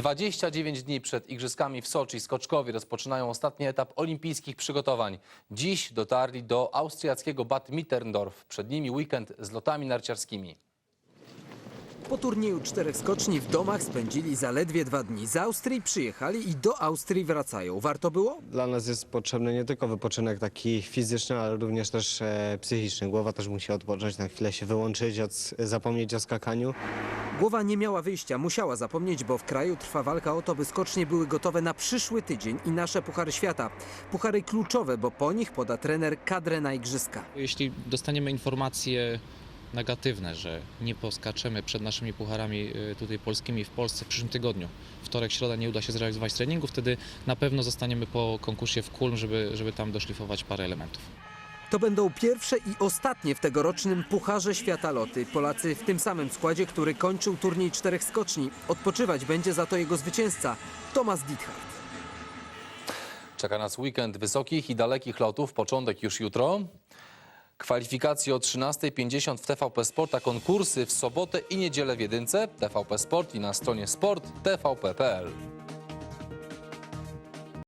29 dni przed Igrzyskami w Soczi skoczkowie rozpoczynają ostatni etap olimpijskich przygotowań. Dziś dotarli do austriackiego Bad Mitterndorf. Przed nimi weekend z lotami narciarskimi. Po turnieju czterech skoczni w domach spędzili zaledwie dwa dni. Z Austrii przyjechali i do Austrii wracają. Warto było? Dla nas jest potrzebny nie tylko wypoczynek taki fizyczny, ale również też e, psychiczny. Głowa też musi odpocząć, na chwilę się wyłączyć, od, zapomnieć o skakaniu. Głowa nie miała wyjścia, musiała zapomnieć, bo w kraju trwa walka o to, by skocznie były gotowe na przyszły tydzień i nasze Puchary Świata. Puchary kluczowe, bo po nich poda trener kadrę na igrzyska. Jeśli dostaniemy informacje negatywne, że nie poskaczemy przed naszymi pucharami y, tutaj polskimi w Polsce w przyszłym tygodniu, wtorek, środa nie uda się zrealizować treningu, wtedy na pewno zostaniemy po konkursie w Kulm, żeby, żeby tam doszlifować parę elementów. To będą pierwsze i ostatnie w tegorocznym Pucharze Świata loty. Polacy w tym samym składzie, który kończył turniej czterech skoczni. Odpoczywać będzie za to jego zwycięzca, Thomas Diethard. Czeka nas weekend wysokich i dalekich lotów. Początek już jutro. Kwalifikacje o 13.50 w TVP Sport, a konkursy w sobotę i niedzielę w jedynce. TVP Sport i na stronie sport tvp.pl.